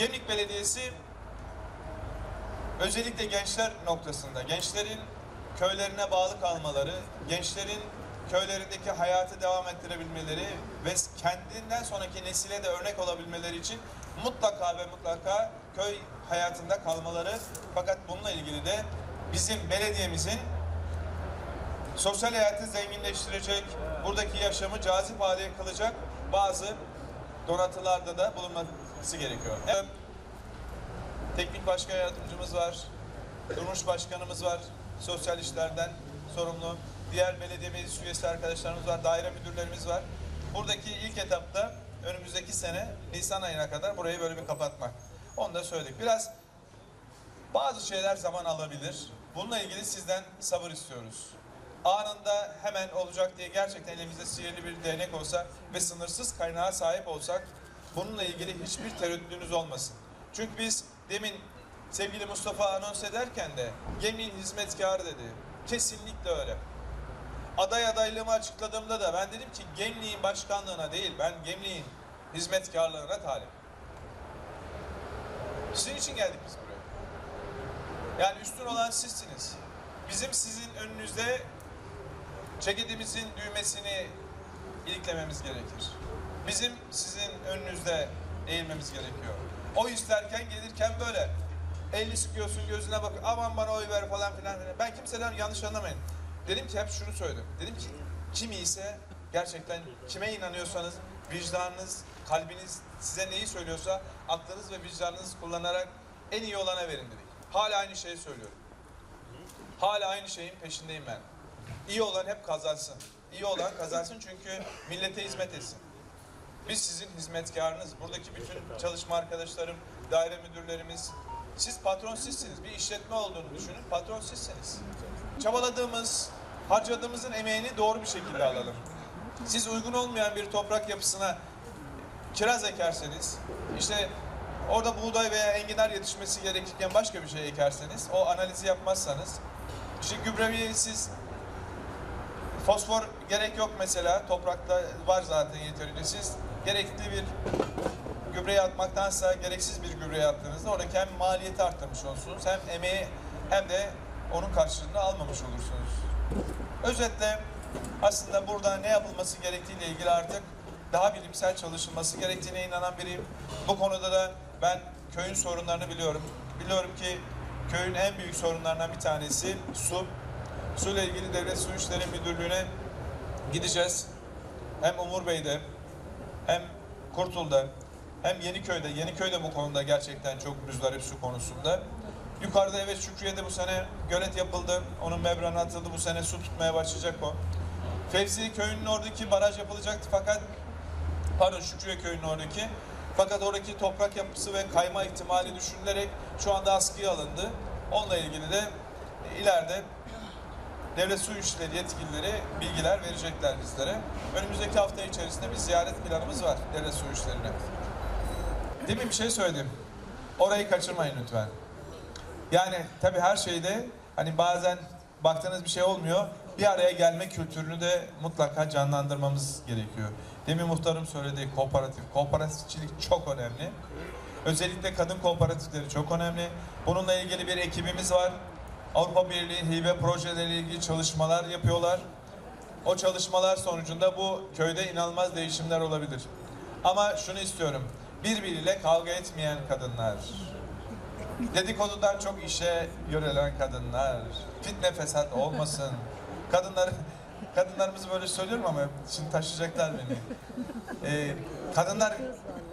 Gemlik Belediyesi özellikle gençler noktasında, gençlerin köylerine bağlı kalmaları, gençlerin köylerindeki hayatı devam ettirebilmeleri ve kendinden sonraki nesile de örnek olabilmeleri için mutlaka ve mutlaka köy hayatında kalmaları. Fakat bununla ilgili de bizim belediyemizin sosyal hayatı zenginleştirecek, buradaki yaşamı cazip hale kılacak bazı donatılarda da bulunması gerekiyor. Evet, teknik başkan yardımcımız var, Durmuş başkanımız var, sosyal işlerden sorumlu. Diğer belediye meclis üyesi arkadaşlarımız var, daire müdürlerimiz var. Buradaki ilk etapta önümüzdeki sene Nisan ayına kadar burayı böyle bir kapatmak. Onu da söyledik. Biraz bazı şeyler zaman alabilir. Bununla ilgili sizden sabır istiyoruz. Anında hemen olacak diye gerçekten elimizde sihirli bir değnek olsa ve sınırsız kaynağa sahip olsak bununla ilgili hiçbir tereddütünüz olmasın. Çünkü biz demin sevgili Mustafa anons ederken de gemi hizmetkarı dedi. Kesinlikle öyle. Aday adaylığımı açıkladığımda da ben dedim ki Gemliğin başkanlığına değil ben Gemliğin hizmetkarlığına talip. Sizin için geldik biz buraya. Yani üstün olan sizsiniz. Bizim sizin önünüzde ceketimizin düğmesini iliklememiz gerekir. Bizim sizin önünüzde eğilmemiz gerekiyor. Oy isterken gelirken böyle elini sıkıyorsun gözüne bak aman bana oy ver falan filan. Ben kimseden yanlış anlamayın. Dedim ki hep şunu söyledim. Dedim ki kim iyiyse gerçekten kime inanıyorsanız vicdanınız, kalbiniz size neyi söylüyorsa aklınız ve vicdanınızı kullanarak en iyi olana verin dedik. Hala aynı şeyi söylüyorum. Hala aynı şeyin peşindeyim ben. İyi olan hep kazansın. İyi olan kazansın çünkü millete hizmet etsin. Biz sizin hizmetkarınız. Buradaki bütün çalışma arkadaşlarım, daire müdürlerimiz. Siz patron sizsiniz. Bir işletme olduğunu düşünün. Patron sizsiniz. Çabaladığımız, harcadığımızın emeğini doğru bir şekilde alalım. Siz uygun olmayan bir toprak yapısına kiraz ekerseniz, işte orada buğday veya enginar yetişmesi gerekirken başka bir şey ekerseniz, o analizi yapmazsanız, işte gübreyi siz Fosfor gerek yok mesela. Toprakta var zaten yeterince. Siz gerekli bir gübreyi atmaktansa gereksiz bir gübreyi attığınızda oradaki hem maliyeti arttırmış olursunuz hem emeği hem de onun karşılığını almamış olursunuz. Özetle aslında burada ne yapılması gerektiğiyle ilgili artık daha bilimsel çalışılması gerektiğine inanan biriyim. Bu konuda da ben köyün sorunlarını biliyorum. Biliyorum ki köyün en büyük sorunlarından bir tanesi su. Su ile ilgili Devlet Su İşleri Müdürlüğü'ne gideceğiz. Hem Umur Bey'de hem Kurtul'da hem Yeniköy'de. Yeniköy de bu konuda gerçekten çok müzdarip su konusunda. Yukarıda evet Şükriye'de bu sene gölet yapıldı. Onun membranı atıldı. Bu sene su tutmaya başlayacak o. Fevzi köyünün oradaki baraj yapılacaktı fakat pardon Şükriye köyünün oradaki fakat oradaki toprak yapısı ve kayma ihtimali düşünülerek şu anda askıya alındı. Onunla ilgili de ileride Devlet Su İşleri yetkilileri bilgiler verecekler bizlere. Önümüzdeki hafta içerisinde bir ziyaret planımız var Devlet Su İşleri'ne. Demin bir şey söyledim. Orayı kaçırmayın lütfen. Yani tabii her şeyde hani bazen baktığınız bir şey olmuyor. Bir araya gelme kültürünü de mutlaka canlandırmamız gerekiyor. Demin muhtarım söyledi kooperatif. Kooperatifçilik çok önemli. Özellikle kadın kooperatifleri çok önemli. Bununla ilgili bir ekibimiz var. Avrupa Birliği hibe projeleriyle ilgili çalışmalar yapıyorlar. O çalışmalar sonucunda bu köyde inanılmaz değişimler olabilir. Ama şunu istiyorum. Birbiriyle kavga etmeyen kadınlar, dedikodudan çok işe yönelen kadınlar, fitne fesat olmasın. Kadınlar, kadınlarımızı böyle söylüyorum ama şimdi taşıyacaklar beni. Ee, kadınlar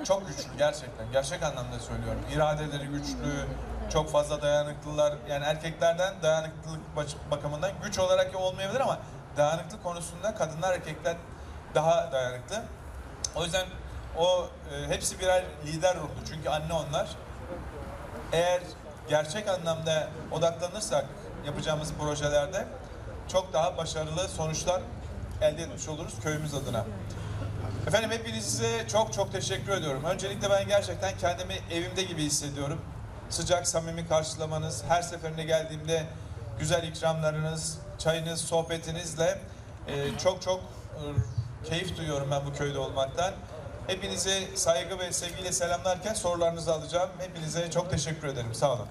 çok güçlü gerçekten, gerçek anlamda söylüyorum. İradeleri güçlü, çok fazla dayanıklılar. Yani erkeklerden dayanıklılık bakımından güç olarak olmayabilir ama dayanıklı konusunda kadınlar erkekler daha dayanıklı. O yüzden o e, hepsi birer lider ruhlu. Çünkü anne onlar. Eğer gerçek anlamda odaklanırsak yapacağımız projelerde çok daha başarılı sonuçlar elde etmiş oluruz köyümüz adına. Efendim hepinize çok çok teşekkür ediyorum. Öncelikle ben gerçekten kendimi evimde gibi hissediyorum. Sıcak, samimi karşılamanız, her seferinde geldiğimde güzel ikramlarınız, çayınız, sohbetinizle e, çok çok e, keyif duyuyorum ben bu köyde olmaktan. Hepinize saygı ve sevgiyle selamlarken sorularınızı alacağım. Hepinize çok teşekkür ederim. Sağ olun.